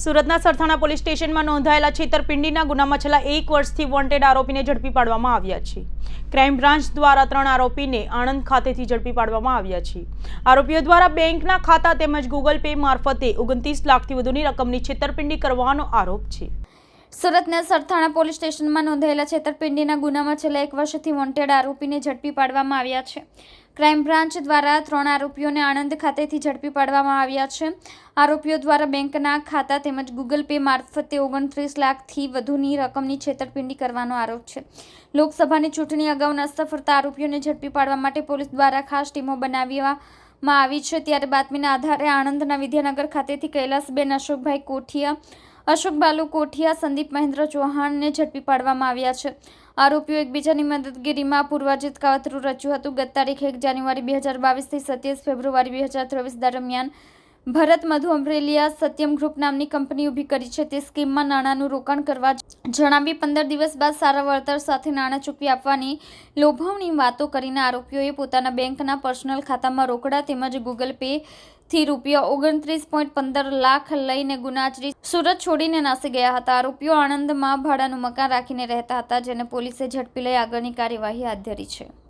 સુરતના સરથાણા પોલીસ સ્ટેશનમાં નોંધાયેલા છેતરપિંડીના ગુનામાં છેલ્લા એક વર્ષથી વોન્ટેડ આરોપીને ઝડપી પાડવામાં આવ્યા છે. ક્રાઇમ બ્રાન્ચ દ્વારા ત્રણ આરોપીને આણંદ ખાતેથી ઝડપી પાડવામાં આવ્યા છે. આરોપીઓ દ્વારા બેંકના ખાતા તેમજ ગૂગલ પે મારફતે ઓગણત્રીસ લાખથી વધુની રકમની છેતરપિંડી કરવાનો આરોપ છે. સુરતના સરથાણા પોલીસ સ્ટેશનમાં નોંધાયેલા છેતરપિંડીના ગુનામાં છેલ્લા એક વર્ષથી વોન્ટેડ આરોપીને ઝડપી પાડવામાં આવ્યા છે. ક્રાઇમ બ્રાન્ચ દ્વારા ત્રણ આરોપીઓને આણંદ ખાતેથી ઝડપી પાડવામાં આવ્યા છે. આરોપીઓ દ્વારા બેંકના ખાતા તેમજ ગૂગલ પે મારફતે ઓગણત્રીસ લાખથી વધુની રકમની છેતરપિંડી કરવાનો આરોપ છે. લોકસભાની ચૂંટણી અગાઉ નાસ્તા આરોપીઓને ઝડપી પાડવા માટે પોલીસ દ્વારા ખાસ ટીમો બનાવવામાં આવી છે. ત્યારે બાતમીના આધારે આણંદના વિદ્યાનગર ખાતેથી કૈલાસબેન અશોકભાઈ કોઠિયા અશોક બાલુ કોઠિયા, સંદીપ મહેન્દ્ર ચૌહાણને ઝડપી પાડવામાં આવ્યા છે. આરોપીઓ એકબીજાની મદદગીરીમાં પૂર્વાજિત કાવતરું રચ્યું હતું. ગત તારીખ એક જાન્યુઆરી બે હજાર બાવીસથી સત્યાવીસ ફેબ્રુઆરી બે હજાર ત્રેવીસ દરમિયાન ભરત મધુ અમરેલિયા સત્યમ ગ્રુપ નામની કંપની ઊભી કરી છે. તે સ્કીમમાં નાણાંનું રોકાણ કરવા જણાવી પંદર દિવસ બાદ સારા વળતર સાથે નાણાં ચૂકવી આપવાની લોભાવણી વાતો કરીને આરોપીઓએ પોતાના બેંકના પર્સનલ ખાતામાં રોકડા તેમજ ગૂગલ પે થી રૂપિયા ઓગણત્રીસ પોઈન્ટ પંદર લાખ લઈને ગુનાચરી સુરત છોડીને નાસી ગયા હતા. આરોપીઓ આણંદમાં ભાડાનું મકાન રાખીને રહેતા હતા, જેને પોલીસે ઝડપી લઈ આગળની કાર્યવાહી હાથ ધરી છે.